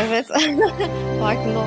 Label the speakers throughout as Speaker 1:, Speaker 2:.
Speaker 1: Evet. Farkında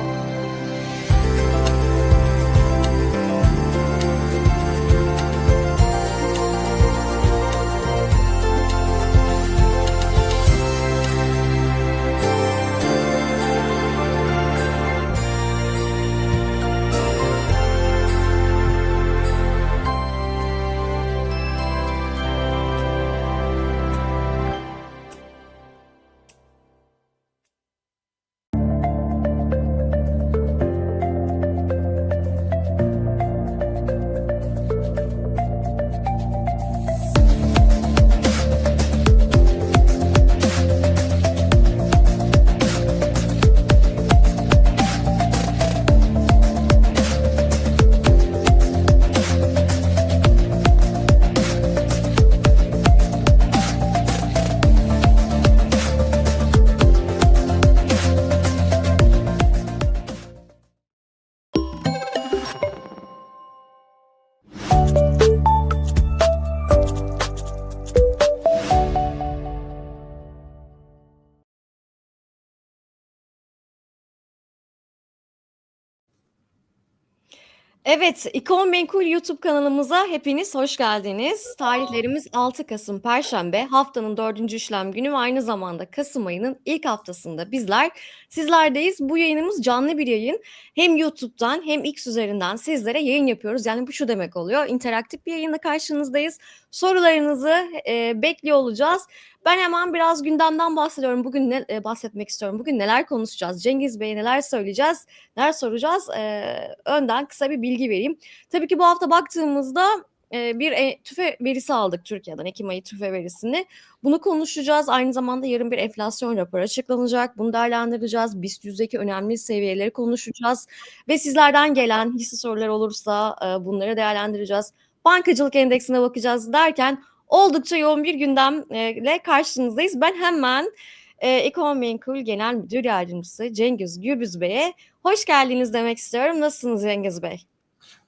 Speaker 1: Evet, İkon Menkul YouTube kanalımıza hepiniz hoş geldiniz. Tarihlerimiz 6 Kasım Perşembe, haftanın 4. işlem günü ve aynı zamanda Kasım ayının ilk haftasında bizler sizlerdeyiz. Bu yayınımız canlı bir yayın. Hem YouTube'dan hem X üzerinden sizlere yayın yapıyoruz. Yani bu şu demek oluyor. interaktif bir yayında karşınızdayız. Sorularınızı e, bekliyor olacağız. Ben hemen biraz gündemden bahsediyorum. Bugün ne e, bahsetmek istiyorum. Bugün neler konuşacağız? Cengiz Bey neler söyleyeceğiz? Neler soracağız? E, önden kısa bir bilgi vereyim. Tabii ki bu hafta baktığımızda e, bir e, tüfe verisi aldık Türkiye'den. Ekim ayı tüfe verisini. Bunu konuşacağız. Aynı zamanda yarın bir enflasyon raporu açıklanacak. Bunu değerlendireceğiz. BIST yüzdeki önemli seviyeleri konuşacağız. Ve sizlerden gelen hisse sorular olursa e, bunları değerlendireceğiz. Bankacılık endeksine bakacağız derken oldukça yoğun bir gündemle karşınızdayız. Ben hemen e, Ekon Menkul Genel Müdür Yardımcısı Cengiz Gürbüz Bey'e hoş geldiniz demek istiyorum. Nasılsınız Cengiz Bey?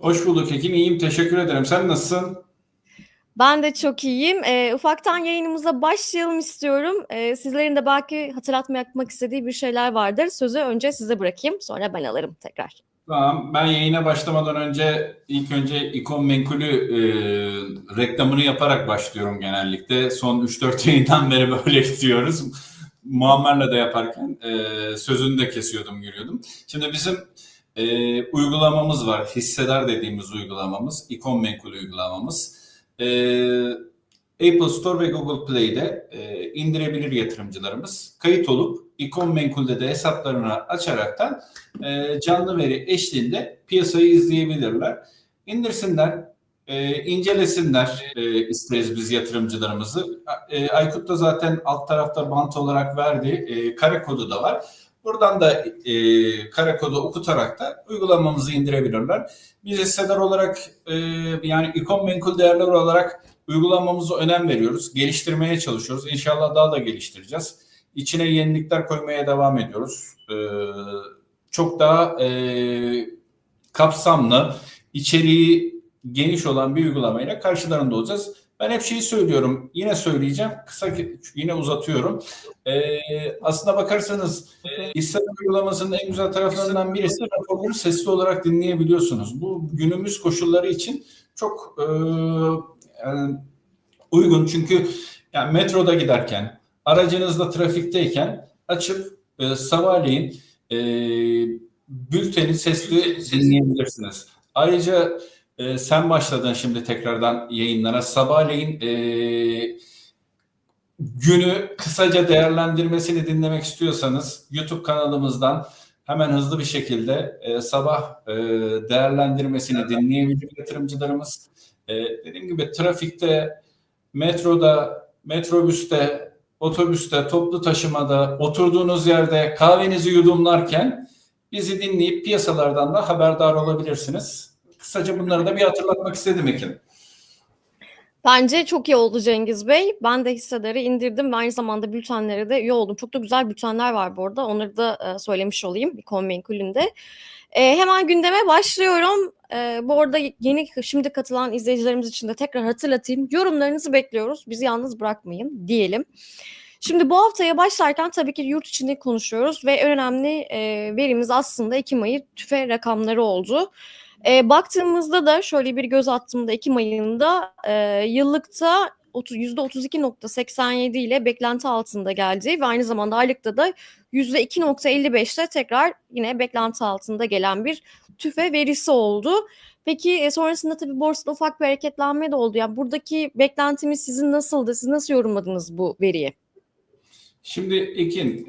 Speaker 2: Hoş bulduk Ekin. İyiyim. Teşekkür ederim. Sen nasılsın?
Speaker 1: Ben de çok iyiyim. E, ufaktan yayınımıza başlayalım istiyorum. E, sizlerin de belki hatırlatma yapmak istediği bir şeyler vardır. Sözü önce size bırakayım. Sonra ben alırım tekrar.
Speaker 2: Tamam. Ben yayına başlamadan önce ilk önce ikon menkulü e, reklamını yaparak başlıyorum genellikle. Son 3-4 yayından beri böyle gidiyoruz. Muammer'le de yaparken e, sözünü de kesiyordum, görüyordum. Şimdi bizim e, uygulamamız var. Hissedar dediğimiz uygulamamız. ikon menkul uygulamamız. E, Apple Store ve Google Play'de e, indirebilir yatırımcılarımız. Kayıt olup ikon menkulde de hesaplarını açaraktan e, canlı veri eşliğinde piyasayı izleyebilirler. İndirsinler, e, incelesinler e, isteriz biz yatırımcılarımızı. E, Aykut da zaten alt tarafta bant olarak verdi. E, kare kodu da var. Buradan da e, kare kodu okutarak da uygulamamızı indirebilirler. Biz hissedar olarak e, yani ikon menkul değerler olarak uygulamamıza önem veriyoruz. Geliştirmeye çalışıyoruz. İnşallah daha da geliştireceğiz. İçine yenilikler koymaya devam ediyoruz. E, çok daha e, kapsamlı, içeriği geniş olan bir uygulamayla karşılarında olacağız. Ben hep şeyi söylüyorum, yine söyleyeceğim, kısa yine uzatıyorum. Ee, aslına bakarsanız e, İslam uygulamasının en güzel taraflarından birisi raporları sesli olarak dinleyebiliyorsunuz. Bu günümüz koşulları için çok e, yani uygun çünkü yani metroda giderken, aracınızda trafikteyken açıp e, sabahleyin e, bülteni sesli dinleyebilirsiniz. Ayrıca e, sen başladın şimdi tekrardan yayınlara. Sabahleyin e, günü kısaca değerlendirmesini dinlemek istiyorsanız YouTube kanalımızdan hemen hızlı bir şekilde e, sabah e, değerlendirmesini dinleyebilir yatırımcılarımız. E, dediğim gibi trafikte, metroda, metrobüste, otobüste, toplu taşımada, oturduğunuz yerde kahvenizi yudumlarken bizi dinleyip piyasalardan da haberdar olabilirsiniz. Kısaca bunları da bir hatırlatmak istedim Ekin.
Speaker 1: Bence çok iyi oldu Cengiz Bey. Ben de hissedarı indirdim ve aynı zamanda bültenlere de üye oldum. Çok da güzel bültenler var bu arada. Onları da e, söylemiş olayım Konmenkul'ünde. E, hemen gündeme başlıyorum. E, bu arada yeni şimdi katılan izleyicilerimiz için de tekrar hatırlatayım. Yorumlarınızı bekliyoruz. Bizi yalnız bırakmayın diyelim. Şimdi bu haftaya başlarken tabii ki yurt içinde konuşuyoruz ve en önemli e, verimiz aslında Ekim ayı tüfe rakamları oldu. E, baktığımızda da şöyle bir göz attığımda Ekim ayında e, yıllıkta 30, %32.87 ile beklenti altında geldi ve aynı zamanda aylıkta da %2.55 ile tekrar yine beklenti altında gelen bir tüfe verisi oldu. Peki e, sonrasında tabii borsada ufak bir hareketlenme de oldu. Yani buradaki beklentimiz sizin nasıldı? Siz nasıl yorumladınız bu veriyi?
Speaker 2: Şimdi Ekin,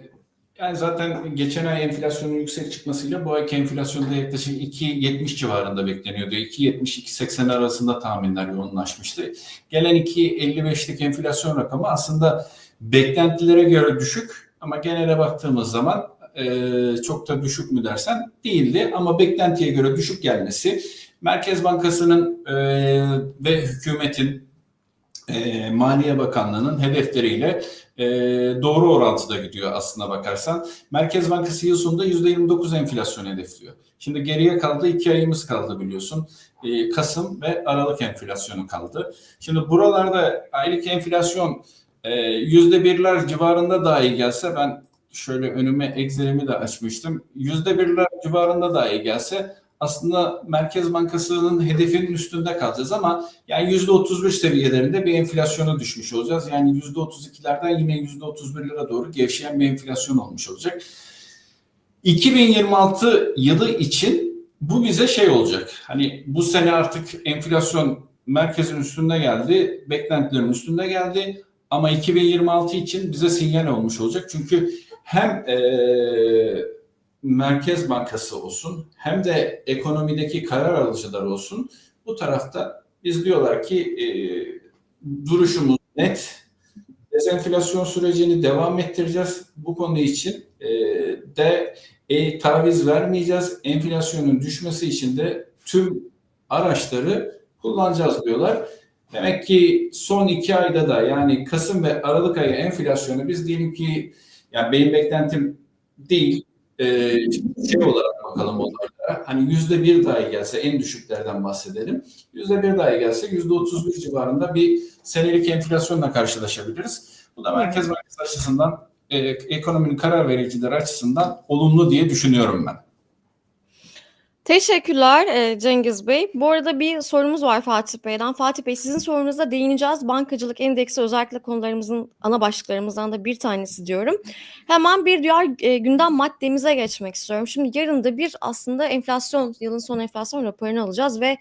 Speaker 2: yani zaten geçen ay enflasyonun yüksek çıkmasıyla bu ayki enflasyonda yaklaşık 2.70 civarında bekleniyordu. 2.70-2.80 arasında tahminler yoğunlaşmıştı. Gelen 2.55'lik enflasyon rakamı aslında beklentilere göre düşük ama genele baktığımız zaman e, çok da düşük mü dersen değildi ama beklentiye göre düşük gelmesi Merkez Bankası'nın e, ve hükümetin e, Maliye Bakanlığı'nın hedefleriyle e, doğru orantıda gidiyor aslına bakarsan. Merkez Bankası yıl sonunda %29 enflasyon hedefliyor. Şimdi geriye kaldı iki ayımız kaldı biliyorsun. E, Kasım ve Aralık enflasyonu kaldı. Şimdi buralarda aylık enflasyon e, %1'ler civarında dahi gelse ben şöyle önüme Excel'imi de açmıştım. %1'ler civarında dahi gelse aslında Merkez Bankası'nın hedefinin üstünde kalacağız ama yani %31 seviyelerinde bir enflasyona düşmüş olacağız. Yani %32'lerden yine %31'lere doğru gevşeyen bir enflasyon olmuş olacak. 2026 yılı için bu bize şey olacak. Hani bu sene artık enflasyon merkezin üstünde geldi, beklentilerin üstünde geldi. Ama 2026 için bize sinyal olmuş olacak. Çünkü hem ee, Merkez Bankası olsun hem de ekonomideki karar alıcılar olsun bu tarafta biz diyorlar ki e, duruşumuz net. Dezenflasyon sürecini devam ettireceğiz. Bu konu için e, de e, taviz vermeyeceğiz. Enflasyonun düşmesi için de tüm araçları kullanacağız diyorlar. Demek ki son iki ayda da yani Kasım ve Aralık ayı enflasyonu biz diyelim ki yani benim beklentim değil ee, şey olarak bakalım onlara. Hani yüzde bir dahi gelse en düşüklerden bahsedelim. Yüzde bir dahi gelse yüzde otuz bir civarında bir senelik enflasyonla karşılaşabiliriz. Bu da Merkez Bankası açısından e, ekonominin karar vericileri açısından olumlu diye düşünüyorum ben.
Speaker 1: Teşekkürler e, Cengiz Bey. Bu arada bir sorumuz var Fatih Bey'den. Fatih Bey sizin sorunuza değineceğiz. Bankacılık endeksi özellikle konularımızın ana başlıklarımızdan da bir tanesi diyorum. Hemen bir diğer e, gündem maddemize geçmek istiyorum. Şimdi yarın da bir aslında enflasyon, yılın son enflasyon raporunu alacağız ve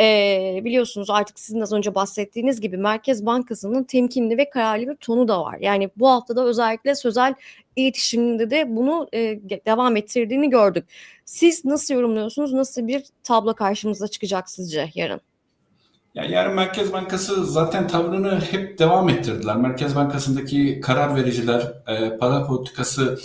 Speaker 1: e, biliyorsunuz artık sizin az önce bahsettiğiniz gibi Merkez Bankası'nın temkinli ve kararlı bir tonu da var. Yani bu haftada özellikle sözel iletişiminde de bunu e, devam ettirdiğini gördük. Siz nasıl yorumluyorsunuz? Nasıl bir tablo karşımıza çıkacak sizce yarın?
Speaker 2: Yani yarın Merkez Bankası zaten tavrını hep devam ettirdiler. Merkez Bankası'ndaki karar vericiler, e, para politikası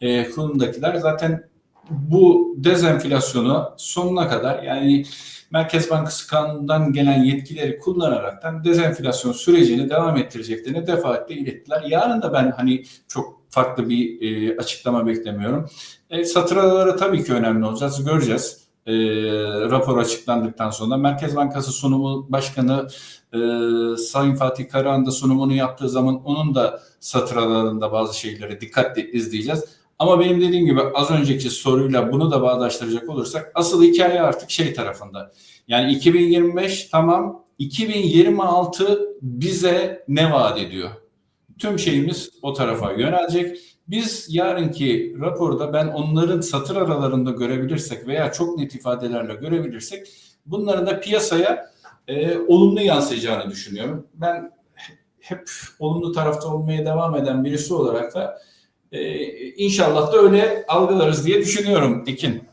Speaker 2: e, kurulundakiler zaten bu dezenflasyonu sonuna kadar yani Merkez Bankası kanunundan gelen yetkileri kullanaraktan dezenflasyon sürecini devam ettireceklerini defaatle ilettiler. Yarın da ben hani çok farklı bir e, açıklama beklemiyorum. E, satır tabii ki önemli olacağız. Göreceğiz. E, rapor açıklandıktan sonra Merkez Bankası sunumu başkanı e, Sayın Fatih Karahan da sunumunu yaptığı zaman onun da satır aralarında bazı şeyleri dikkatle izleyeceğiz. Ama benim dediğim gibi az önceki soruyla bunu da bağdaştıracak olursak asıl hikaye artık şey tarafında. Yani 2025 tamam 2026 bize ne vaat ediyor? Tüm şeyimiz o tarafa yönelecek. Biz yarınki raporda ben onların satır aralarında görebilirsek veya çok net ifadelerle görebilirsek bunların da piyasaya e, olumlu yansıyacağını düşünüyorum. Ben hep olumlu tarafta olmaya devam eden birisi olarak da ee, inşallah da öyle algılarız diye düşünüyorum Ekin.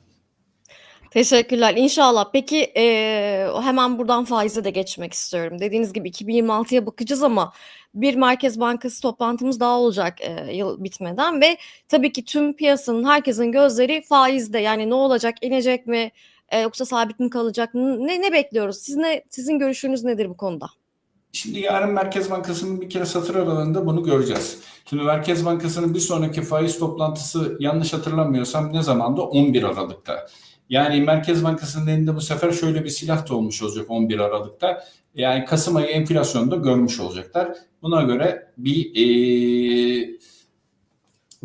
Speaker 1: Teşekkürler. İnşallah. Peki e, hemen buradan faize de geçmek istiyorum. Dediğiniz gibi 2026'ya bakacağız ama bir Merkez Bankası toplantımız daha olacak e, yıl bitmeden ve tabii ki tüm piyasanın, herkesin gözleri faizde. Yani ne olacak, inecek mi, e, yoksa sabit mi kalacak? Ne, ne bekliyoruz? Siz ne, sizin görüşünüz nedir bu konuda?
Speaker 2: Şimdi yarın Merkez Bankası'nın bir kere satır aralığında bunu göreceğiz. Şimdi Merkez Bankası'nın bir sonraki faiz toplantısı yanlış hatırlamıyorsam ne zamanda? 11 Aralık'ta. Yani Merkez Bankası'nın elinde bu sefer şöyle bir silah da olmuş olacak 11 Aralık'ta. Yani Kasım ayı enflasyonu da görmüş olacaklar. Buna göre bir e,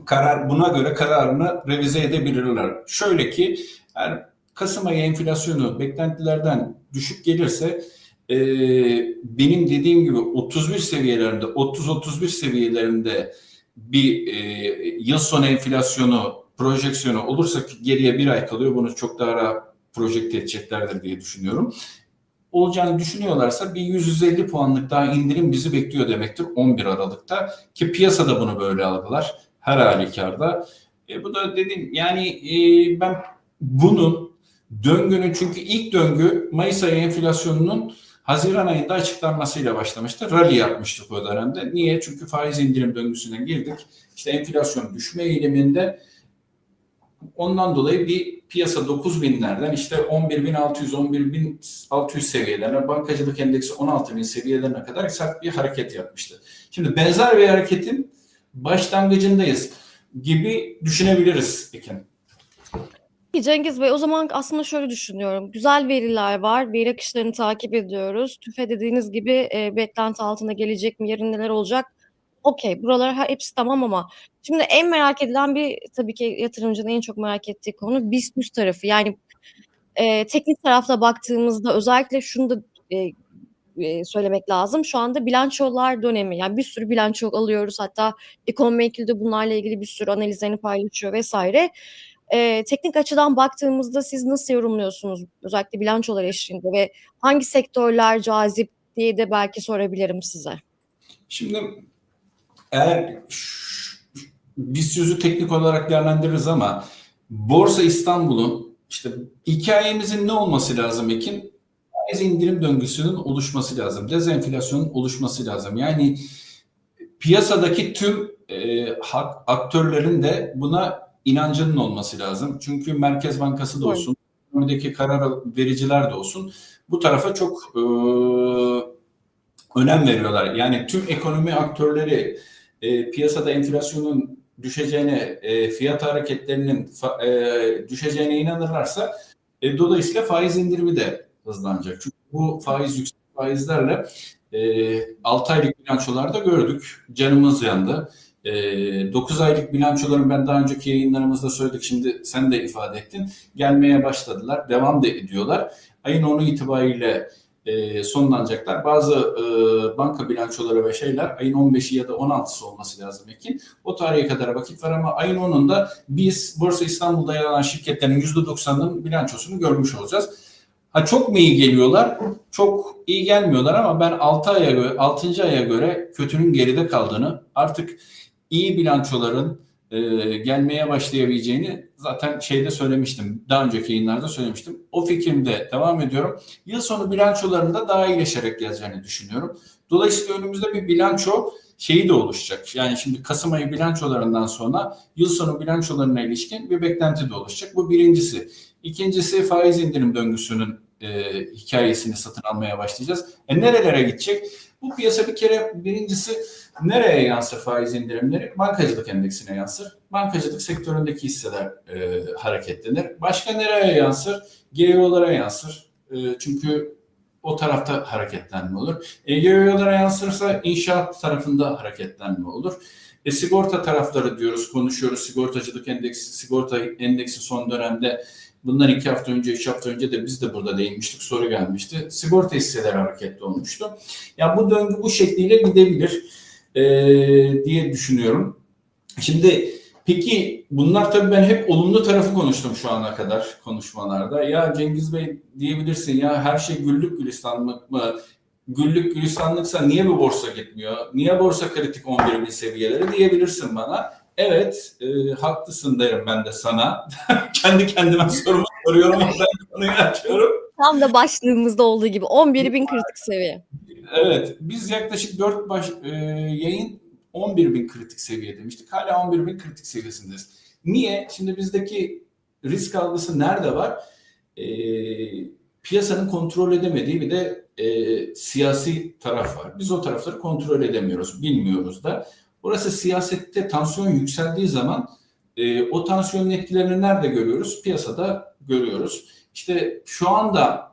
Speaker 2: karar buna göre kararını revize edebilirler. Şöyle ki eğer Kasım ayı enflasyonu beklentilerden düşük gelirse e, benim dediğim gibi 31 seviyelerinde 30-31 seviyelerinde bir e, yıl sonu enflasyonu projeksiyonu olursa ki geriye bir ay kalıyor bunu çok daha rahat projekte edeceklerdir diye düşünüyorum. Olacağını düşünüyorlarsa bir 150 puanlık daha indirim bizi bekliyor demektir 11 Aralık'ta ki piyasada bunu böyle algılar her halükarda. E, bu da dedim yani e, ben bunun döngünün çünkü ilk döngü Mayıs ayı enflasyonunun Haziran ayında açıklanmasıyla başlamıştı. Rally yapmıştık o dönemde. Niye? Çünkü faiz indirim döngüsüne girdik. İşte enflasyon düşme eğiliminde ondan dolayı bir piyasa 9 binlerden işte 11.600 11.600 seviyelerine bankacılık endeksi 16.000 seviyelerine kadar sert bir hareket yapmıştı. Şimdi benzer bir hareketin başlangıcındayız gibi düşünebiliriz Ekin.
Speaker 1: Peki Cengiz Bey o zaman aslında şöyle düşünüyorum. Güzel veriler var. Veri akışlarını takip ediyoruz. TÜFE dediğiniz gibi e, beklenti altına gelecek mi? Yarın neler olacak? Okey. Buralar ha- hepsi tamam ama şimdi en merak edilen bir tabii ki yatırımcının en çok merak ettiği konu BIST 100 tarafı. Yani e, teknik tarafta baktığımızda özellikle şunu da e, e, söylemek lazım. Şu anda bilançolar dönemi. Yani bir sürü bilanço alıyoruz. Hatta Ekonomi de bunlarla ilgili bir sürü analizlerini paylaşıyor vesaire. E, teknik açıdan baktığımızda siz nasıl yorumluyorsunuz özellikle bilançolar eşliğinde ve hangi sektörler cazip diye de belki sorabilirim size.
Speaker 2: Şimdi eğer biz sözü teknik olarak değerlendiririz ama Borsa İstanbul'un işte hikayemizin ne olması lazım Ekin? Faiz indirim döngüsünün oluşması lazım. Dezenflasyonun oluşması lazım. Yani piyasadaki tüm e, aktörlerin de buna inancının olması lazım. Çünkü Merkez Bankası da olsun, ekonomideki karar vericiler de olsun bu tarafa çok e, önem veriyorlar. Yani tüm ekonomi aktörleri e, piyasada enflasyonun düşeceğine, e, fiyat hareketlerinin fa- e, düşeceğine inanırlarsa e, dolayısıyla faiz indirimi de hızlanacak. Çünkü bu faiz yüksek faizlerle e, 6 aylık bilançolarda gördük. Canımız yandı. E, 9 aylık bilançoların ben daha önceki yayınlarımızda söyledik. Şimdi sen de ifade ettin. Gelmeye başladılar. Devam da ediyorlar. Ayın 10'u itibariyle e, sonlanacaklar. Bazı e, banka bilançoları ve şeyler ayın 15'i ya da 16'sı olması lazım Ekin. O tarihe kadar vakit var ama ayın 10'unda biz Borsa İstanbul'da yer alan şirketlerin %90'ının bilançosunu görmüş olacağız. Ha çok mu iyi geliyorlar? Çok iyi gelmiyorlar ama ben 6 aya göre 6. aya göre kötünün geride kaldığını, artık iyi bilançoların e, gelmeye başlayabileceğini zaten şeyde söylemiştim. Daha önceki yayınlarda söylemiştim. O fikrimde devam ediyorum. Yıl sonu bilançolarında daha iyileşerek geleceğini düşünüyorum. Dolayısıyla önümüzde bir bilanço şeyi de oluşacak. Yani şimdi Kasım ayı bilançolarından sonra yıl sonu bilançolarına ilişkin bir beklenti de oluşacak. Bu birincisi. İkincisi faiz indirim döngüsünün e, hikayesini satın almaya başlayacağız. E nerelere gidecek? Bu piyasa bir kere birincisi nereye yansır faiz indirimleri? Bankacılık endeksine yansır. Bankacılık sektöründeki hisseler e, hareketlenir. Başka nereye yansır? GEO'lara yansır. E, çünkü o tarafta hareketlenme olur. E, GEO'lara yansırsa inşaat tarafında hareketlenme olur. E, sigorta tarafları diyoruz, konuşuyoruz. Sigortacılık endeksi, sigorta endeksi son dönemde bundan iki hafta önce, üç hafta önce de biz de burada değinmiştik. Soru gelmişti. Sigorta hisseleri hareketli olmuştu. Ya bu döngü bu şekliyle gidebilir e, diye düşünüyorum. Şimdi peki bunlar tabii ben hep olumlu tarafı konuştum şu ana kadar konuşmalarda. Ya Cengiz Bey diyebilirsin ya her şey güllük gülistanlık mı? Güllük gülistanlıksa niye bu borsa gitmiyor? Niye borsa kritik 11 bin seviyeleri diyebilirsin bana. Evet e, haklısın derim ben de sana. Kendi kendime sorumu soruyorum. Ben konuyu açıyorum.
Speaker 1: Tam da başlığımızda olduğu gibi 11 bin kritik seviye.
Speaker 2: Evet, biz yaklaşık 4 baş, e, yayın 11 bin kritik seviye demiştik. Hala 11 bin kritik seviyesindeyiz. Niye? Şimdi bizdeki risk algısı nerede var? E, piyasanın kontrol edemediği bir de e, siyasi taraf var. Biz o tarafları kontrol edemiyoruz, bilmiyoruz da. Burası siyasette tansiyon yükseldiği zaman e, o tansiyonun etkilerini nerede görüyoruz? Piyasada görüyoruz. İşte şu anda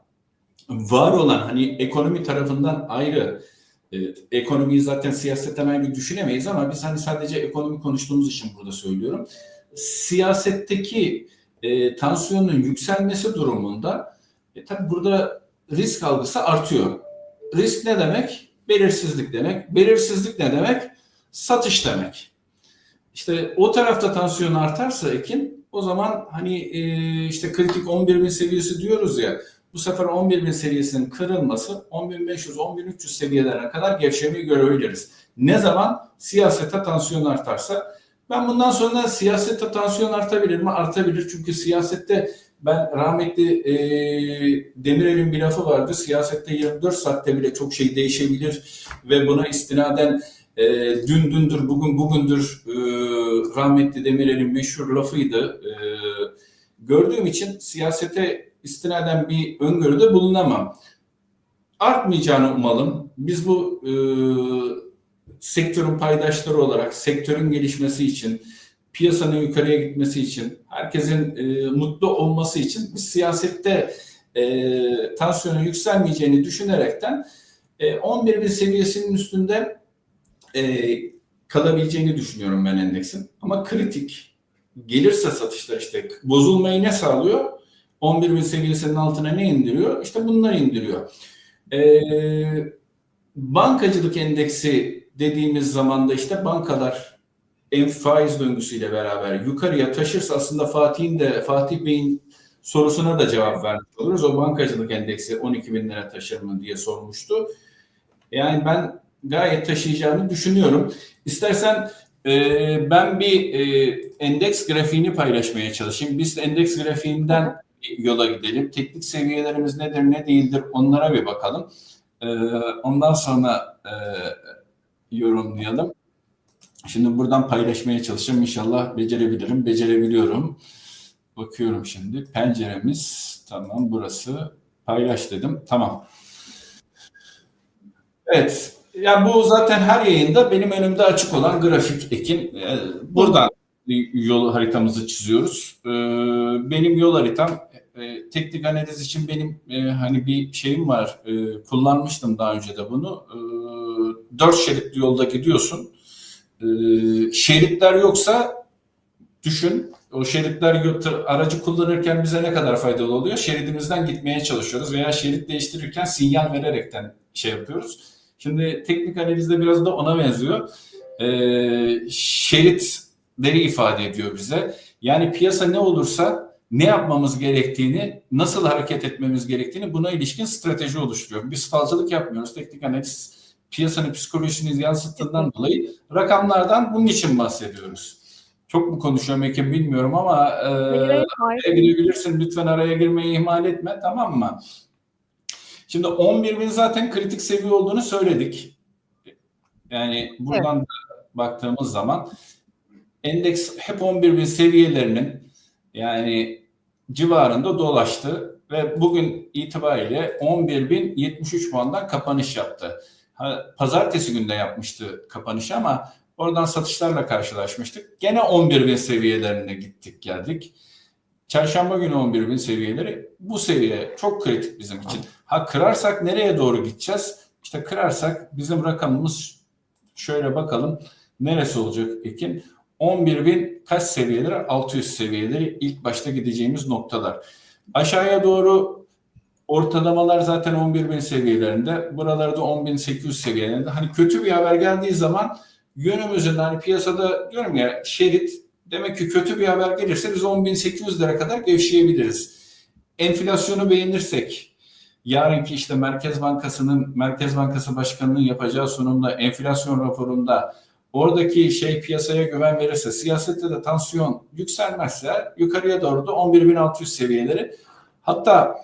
Speaker 2: var olan hani ekonomi tarafından ayrı e, ekonomiyi zaten siyasetten ayrı düşünemeyiz ama biz hani sadece ekonomi konuştuğumuz için burada söylüyorum. Siyasetteki e, tansiyonun yükselmesi durumunda e, tabii burada risk algısı artıyor. Risk ne demek? Belirsizlik demek. Belirsizlik ne demek? Satış demek. İşte o tarafta tansiyon artarsa Ekin o zaman hani e, işte kritik 11 bin seviyesi diyoruz ya bu sefer 11 bin seviyesinin kırılması 10.500 10.300 seviyelerine kadar gevşemeyi görebiliriz. Ne zaman? Siyasete tansiyon artarsa. Ben bundan sonra siyasete tansiyon artabilir mi? Artabilir çünkü siyasette ben rahmetli e, Demirel'in bir lafı vardı. Siyasette 24 saatte bile çok şey değişebilir ve buna istinaden e, dün dündür, bugün bugündür e, rahmetli Demirel'in meşhur lafıydı. E, gördüğüm için siyasete istinaden bir öngörüde bulunamam. Artmayacağını umalım. Biz bu e, sektörün paydaşları olarak sektörün gelişmesi için, piyasanın yukarıya gitmesi için, herkesin e, mutlu olması için biz siyasette e, tansiyonun yükselmeyeceğini düşünerekten e, 11 bin seviyesinin üstünde e, kalabileceğini düşünüyorum ben endeksin. Ama kritik gelirse satışlar işte bozulmayı ne sağlıyor? 11 bin seviyesinin altına ne indiriyor? İşte bunları indiriyor. E, bankacılık endeksi dediğimiz zaman da işte bankalar en faiz döngüsüyle beraber yukarıya taşırsa aslında Fatih'in de Fatih Bey'in sorusuna da cevap vermiş oluruz. O bankacılık endeksi 12 bin lira taşır mı diye sormuştu. Yani ben gayet taşıyacağını düşünüyorum. İstersen e, ben bir e, endeks grafiğini paylaşmaya çalışayım. Biz endeks grafiğinden yola gidelim. Teknik seviyelerimiz nedir ne değildir onlara bir bakalım. E, ondan sonra e, yorumlayalım. Şimdi buradan paylaşmaya çalışacağım. İnşallah becerebilirim. Becerebiliyorum. Bakıyorum şimdi. Penceremiz tamam burası. Paylaş dedim. Tamam. Evet. Ya bu zaten her yayında benim önümde açık olan grafik Ekin. Ee, Buradan yol haritamızı çiziyoruz. Ee, Benim yol haritam e, teknik analiz için benim e, hani bir şeyim var. E, Kullanmıştım daha önce de bunu. E, Dört şeritli yolda gidiyorsun. Şeritler yoksa düşün. O şeritler yurt- aracı kullanırken bize ne kadar faydalı oluyor? Şeridimizden gitmeye çalışıyoruz veya şerit değiştirirken sinyal vererekten şey yapıyoruz. Şimdi teknik analizde biraz da ona benziyor. Ee, şeritleri ifade ediyor bize. Yani piyasa ne olursa ne yapmamız gerektiğini, nasıl hareket etmemiz gerektiğini buna ilişkin strateji oluşturuyor. Biz falcılık yapmıyoruz. Teknik analiz piyasanın psikolojisini yansıttığından dolayı rakamlardan bunun için bahsediyoruz. Çok mu konuşuyorum Ekim bilmiyorum ama e,
Speaker 1: Hayır, hayır.
Speaker 2: araya girebilirsin. Lütfen araya girmeyi ihmal etme tamam mı? Şimdi 11 bin zaten kritik seviye olduğunu söyledik. Yani buradan da baktığımız zaman endeks hep 11 bin seviyelerinin yani civarında dolaştı ve bugün itibariyle 11.073 puandan kapanış yaptı. Ha, Pazartesi günde yapmıştı kapanışı ama oradan satışlarla karşılaşmıştık. Gene 11.000 seviyelerine gittik geldik. Çarşamba günü 11.000 seviyeleri bu seviye çok kritik bizim için. Ha kırarsak nereye doğru gideceğiz? İşte kırarsak bizim rakamımız şöyle bakalım neresi olacak Ekin? 11.000 kaç seviyeleri? 600 seviyeleri ilk başta gideceğimiz noktalar. Aşağıya doğru ortalamalar zaten 11.000 seviyelerinde. Buralarda 10.800 seviyelerinde. Hani kötü bir haber geldiği zaman yönümüzün hani piyasada diyorum ya şerit demek ki kötü bir haber gelirse biz 10.800'lere kadar gevşeyebiliriz. Enflasyonu beğenirsek yarınki işte Merkez Bankası'nın Merkez Bankası Başkanı'nın yapacağı sunumda enflasyon raporunda oradaki şey piyasaya güven verirse siyasette de tansiyon yükselmezse yukarıya doğru da 11.600 seviyeleri hatta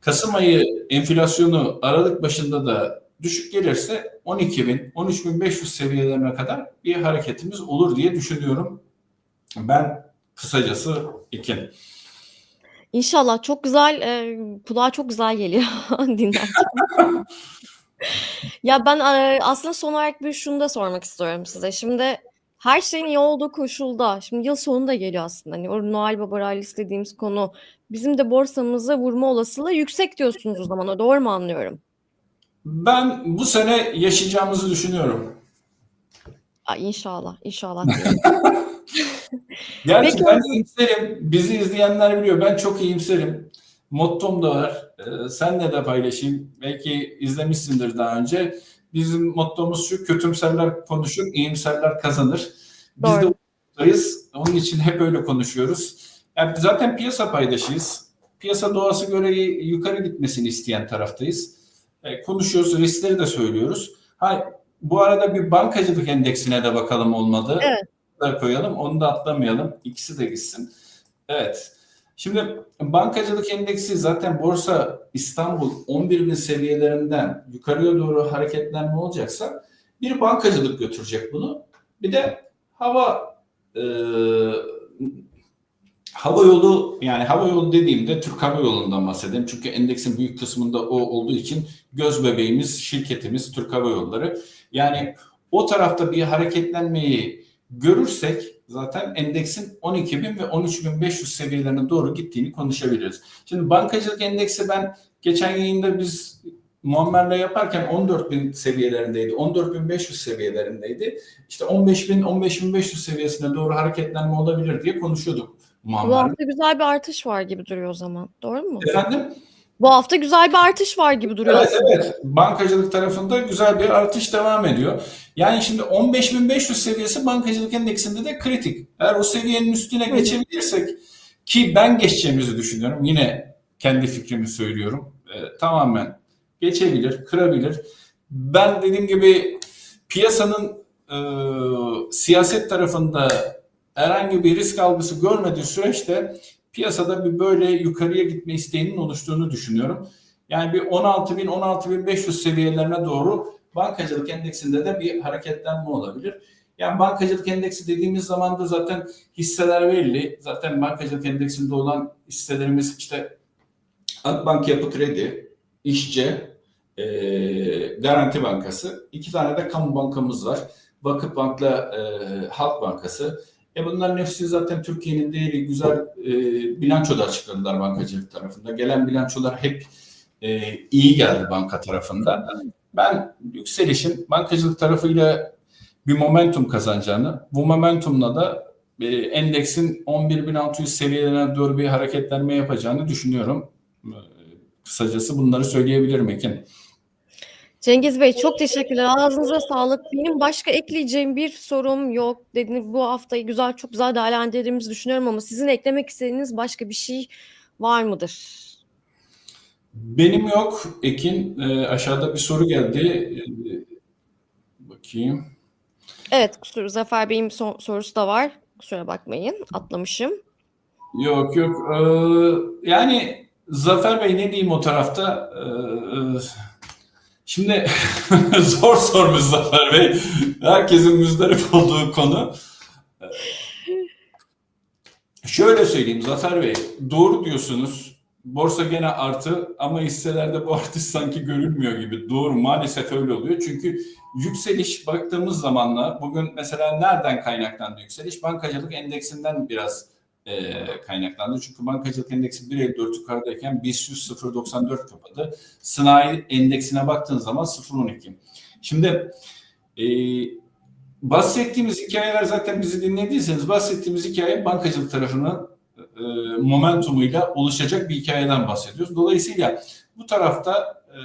Speaker 2: Kasım ayı enflasyonu Aralık başında da düşük gelirse 12.000 13.500 seviyelerine kadar bir hareketimiz olur diye düşünüyorum. Ben kısacası Ekin.
Speaker 1: İnşallah çok güzel, e, kulağa çok güzel geliyor dinlerken. ya ben e, aslında son olarak bir şunu da sormak istiyorum size. Şimdi her şeyin iyi olduğu koşulda şimdi yıl sonu da geliyor aslında. Hani o Noel Baba rallisi dediğimiz konu bizim de borsamıza vurma olasılığı yüksek diyorsunuz o zaman. Doğru mu anlıyorum?
Speaker 2: Ben bu sene yaşayacağımızı düşünüyorum.
Speaker 1: Aa, inşallah, inşallah.
Speaker 2: Gerçi
Speaker 1: Peki
Speaker 2: ben iyimserim. Bizi izleyenler biliyor. Ben çok iyimserim. Mottom da var. Ee, senle de paylaşayım. Belki izlemişsindir daha önce. Bizim mottomuz şu. Kötümserler konuşur, iyimserler kazanır. Biz
Speaker 1: Doğru.
Speaker 2: de oradayız. Onun için hep öyle konuşuyoruz. Yani zaten piyasa paydaşıyız. Piyasa doğası göre yukarı gitmesini isteyen taraftayız. E, konuşuyoruz, riskleri de söylüyoruz. Ha, bu arada bir bankacılık endeksine de bakalım olmadı.
Speaker 1: Evet.
Speaker 2: Da koyalım, onu da atlamayalım. İkisi de gitsin. Evet. Şimdi bankacılık endeksi zaten borsa İstanbul 11 bin seviyelerinden yukarıya doğru hareketlenme olacaksa bir bankacılık götürecek bunu. Bir de hava e, hava yolu yani hava yolu dediğimde Türk Hava Yolu'ndan bahsedeyim. Çünkü endeksin büyük kısmında o olduğu için göz bebeğimiz, şirketimiz Türk Hava Yolları. Yani o tarafta bir hareketlenmeyi görürsek zaten endeksin 12.000 ve 13.500 seviyelerine doğru gittiğini konuşabiliriz. Şimdi bankacılık endeksi ben geçen yayında biz Muammer'le yaparken 14.000 seviyelerindeydi. 14.500 seviyelerindeydi. İşte 15.000 15.500 seviyesine doğru hareketlenme olabilir diye konuşuyorduk
Speaker 1: Bu
Speaker 2: Muammer'le.
Speaker 1: hafta güzel bir artış var gibi duruyor o zaman. Doğru mu?
Speaker 2: Efendim?
Speaker 1: Bu hafta güzel bir artış var gibi duruyor
Speaker 2: Evet,
Speaker 1: aslında.
Speaker 2: evet. Bankacılık tarafında güzel bir artış devam ediyor. Yani şimdi 15.500 seviyesi bankacılık endeksinde de kritik. Eğer o seviyenin üstüne
Speaker 1: Hı.
Speaker 2: geçebilirsek ki ben geçeceğimizi düşünüyorum. Yine kendi fikrimi söylüyorum. Ee, tamamen geçebilir, kırabilir. Ben dediğim gibi piyasanın e, siyaset tarafında herhangi bir risk algısı görmediği süreçte piyasada bir böyle yukarıya gitme isteğinin oluştuğunu düşünüyorum. Yani bir 16.000 16.500 seviyelerine doğru bankacılık endeksinde de bir hareketlenme olabilir. Yani bankacılık endeksi dediğimiz zaman da zaten hisseler belli. Zaten bankacılık endeksinde olan hisselerimiz işte Akbank Yapı Kredi, İşçe, e, Garanti Bankası. iki tane de kamu bankamız var. Vakıfbank'la e, Halk Bankası. E bunların hepsi zaten Türkiye'nin değeri güzel e, bilançoda açıkladılar bankacılık tarafında. Gelen bilançolar hep e, iyi geldi banka tarafında. Ben yükselişin bankacılık tarafıyla bir momentum kazanacağını, bu momentumla da e, endeksin 11.600 seviyelerine doğru bir hareketlenme yapacağını düşünüyorum. E, kısacası bunları söyleyebilirim Ekin.
Speaker 1: Cengiz Bey çok teşekkürler. Ağzınıza sağlık. Benim başka ekleyeceğim bir sorum yok. Dediğiniz bu haftayı güzel çok güzel değerlendirdiğimizi düşünüyorum ama sizin eklemek istediğiniz başka bir şey var mıdır?
Speaker 2: Benim yok Ekin. E, aşağıda bir soru geldi. E, bakayım.
Speaker 1: Evet, kusura Zafer Bey'in so- sorusu da var. Kusura bakmayın, atlamışım.
Speaker 2: Yok yok. Ee, yani Zafer Bey ne diyeyim o tarafta? Ee, şimdi zor sormuş Zafer Bey. Herkesin müzdarip olduğu konu. Şöyle söyleyeyim Zafer Bey. Doğru diyorsunuz. Borsa gene artı ama hisselerde bu artış sanki görülmüyor gibi. Doğru maalesef öyle oluyor. Çünkü yükseliş baktığımız zamanla bugün mesela nereden kaynaklandı yükseliş? Bankacılık endeksinden biraz e, kaynaklandı. Çünkü bankacılık endeksi 1.54 yukarıdayken BIST 100 0.94 kapadı. Sanayi endeksine baktığın zaman 0.12. Şimdi e, bahsettiğimiz hikayeler zaten bizi dinlediyseniz bahsettiğimiz hikaye bankacılık tarafının e, momentumuyla oluşacak bir hikayeden bahsediyoruz. Dolayısıyla bu tarafta e,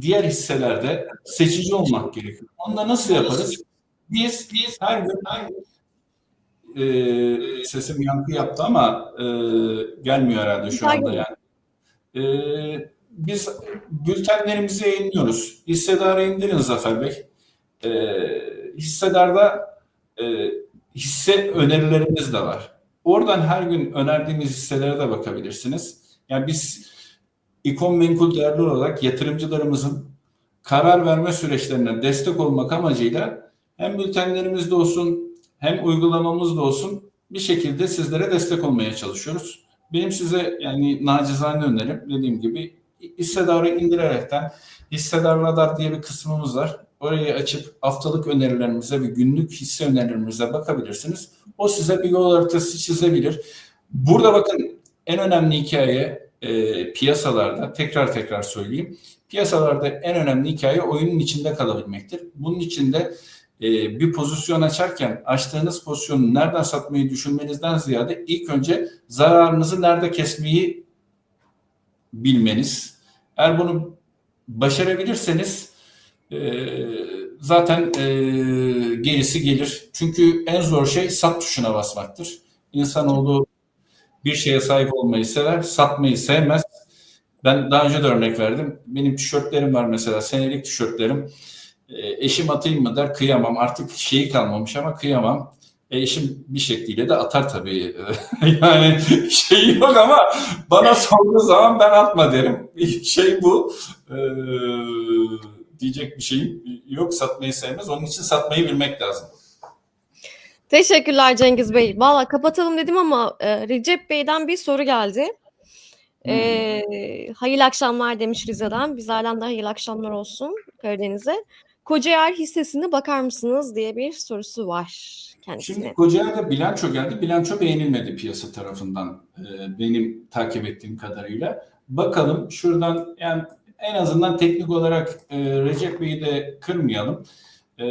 Speaker 2: diğer hisselerde seçici olmak gerekiyor. Onda nasıl yaparız? Biz, biz her gün her gün e, sesim yankı yaptı ama e, gelmiyor herhalde şu anda yani. E, biz bültenlerimizi yayınlıyoruz. Hissedarı indirin Zafer Bey. E, hissedarda e, hisse önerilerimiz de var. Oradan her gün önerdiğimiz hisselere de bakabilirsiniz. Yani biz ikon menkul değerli olarak yatırımcılarımızın karar verme süreçlerine destek olmak amacıyla hem bültenlerimizde olsun hem uygulamamızda olsun bir şekilde sizlere destek olmaya çalışıyoruz. Benim size yani nacizane önerim dediğim gibi hissedarı indirerekten hissedar radar diye bir kısmımız var. orayı açıp haftalık önerilerimize ve günlük hisse önerilerimize bakabilirsiniz. O size bir yol haritası çizebilir. Burada bakın en önemli hikaye e, piyasalarda tekrar tekrar söyleyeyim. Piyasalarda en önemli hikaye oyunun içinde kalabilmektir. Bunun içinde e, bir pozisyon açarken açtığınız pozisyonu nereden satmayı düşünmenizden ziyade ilk önce zararınızı nerede kesmeyi bilmeniz. Eğer bunu başarabilirseniz e, zaten e, gerisi gelir. Çünkü en zor şey sat tuşuna basmaktır. İnsanoğlu bir şeye sahip olmayı sever, satmayı sevmez. Ben daha önce de örnek verdim. Benim tişörtlerim var mesela, senelik tişörtlerim. E, eşim atayım mı der, kıyamam. Artık şeyi kalmamış ama kıyamam. E, eşim bir şekliyle de atar tabii. yani şey yok ama bana sorduğu zaman ben atma derim. Şey bu. E, diyecek bir şeyim yok. Satmayı sevmez. Onun için satmayı bilmek lazım.
Speaker 1: Teşekkürler Cengiz Bey. Valla kapatalım dedim ama e, Recep Bey'den bir soru geldi. E, hayırlı akşamlar demiş Rize'den. Bizlerden de hayırlı akşamlar olsun Karadeniz'e. Kocaer hissesine bakar mısınız diye bir sorusu var kendisine.
Speaker 2: Şimdi Kocaeli'de bilanço geldi. Bilanço beğenilmedi piyasa tarafından e, benim takip ettiğim kadarıyla. Bakalım şuradan yani en azından teknik olarak e, Recep Bey'i de kırmayalım. E,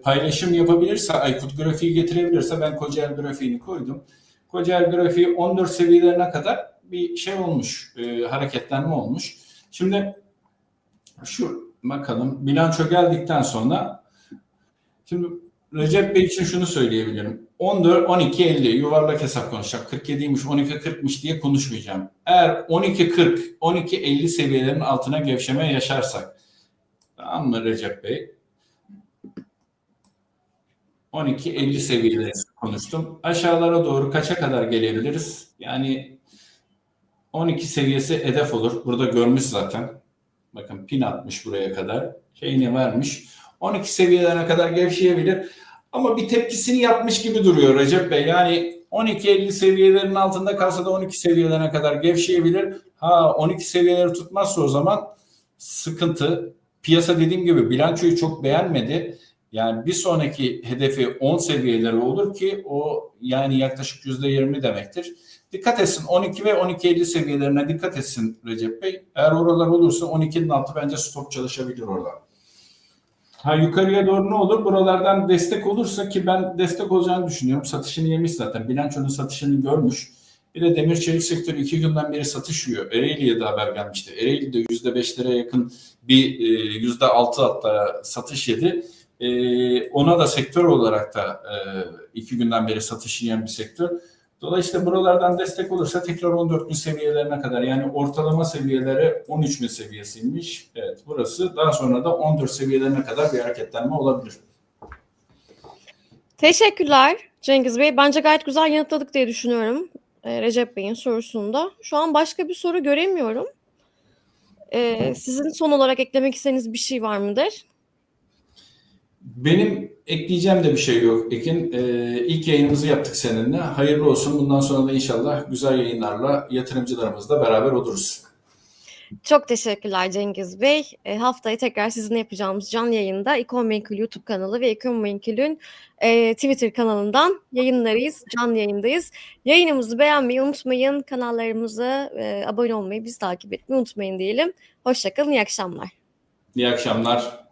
Speaker 2: paylaşım yapabilirse, Aykut grafiği getirebilirse ben Kocaeli grafiğini koydum. Kocaeli grafiği 14 seviyelerine kadar bir şey olmuş, hareketlenme olmuş. Şimdi şu bakalım bilanço geldikten sonra şimdi Recep Bey için şunu söyleyebilirim. 14 12 50 yuvarlak hesap konuşacak. 47'ymiş 12 40'mış diye konuşmayacağım. Eğer 12 40 12 50 seviyelerin altına gevşeme yaşarsak tamam mı Recep Bey? 12 50 seviyeleri konuştum. Aşağılara doğru kaça kadar gelebiliriz? Yani 12 seviyesi hedef olur. Burada görmüş zaten. Bakın pin atmış buraya kadar. Şeyini vermiş. 12 seviyelerine kadar gevşeyebilir. Ama bir tepkisini yapmış gibi duruyor Recep Bey. Yani 12-50 seviyelerin altında kalsa da 12 seviyelerine kadar gevşeyebilir. Ha 12 seviyeleri tutmazsa o zaman sıkıntı. Piyasa dediğim gibi bilançoyu çok beğenmedi. Yani bir sonraki hedefi 10 seviyeleri olur ki o yani yaklaşık %20 demektir. Dikkat etsin 12 ve 12.50 seviyelerine dikkat etsin Recep Bey. Eğer oralar olursa 12'nin altı bence stop çalışabilir orada. Ha yukarıya doğru ne olur? Buralardan destek olursa ki ben destek olacağını düşünüyorum. Satışını yemiş zaten. Bilançonun satışını görmüş. Bir de demir çelik sektörü iki günden beri satış yiyor. Ereğli'ye de haber gelmişti. Ereğli'de %5'lere yakın bir %6 hatta satış yedi. E, ona da sektör olarak da e, iki günden beri satış yiyen bir sektör. Dolayısıyla buralardan destek olursa tekrar 14 bin seviyelerine kadar yani ortalama seviyeleri 13 bin seviyesiymiş. Evet burası daha sonra da 14 seviyelerine kadar bir hareketlenme olabilir.
Speaker 1: Teşekkürler Cengiz Bey. Bence gayet güzel yanıtladık diye düşünüyorum e, Recep Bey'in sorusunda. Şu an başka bir soru göremiyorum. E, sizin son olarak eklemek istediğiniz bir şey var mıdır?
Speaker 2: Benim ekleyeceğim de bir şey yok Ekin. Ee, ilk yayınımızı yaptık seninle. Hayırlı olsun. Bundan sonra da inşallah güzel yayınlarla yatırımcılarımızla beraber oluruz.
Speaker 1: Çok teşekkürler Cengiz Bey. E, haftaya tekrar sizinle yapacağımız canlı yayında İkon Menkul YouTube kanalı ve İkon Menkul'ün e, Twitter kanalından yayınlarıyız, canlı yayındayız. Yayınımızı beğenmeyi unutmayın. Kanallarımıza e, abone olmayı, bizi takip etmeyi unutmayın diyelim. Hoşçakalın, iyi akşamlar.
Speaker 2: İyi akşamlar.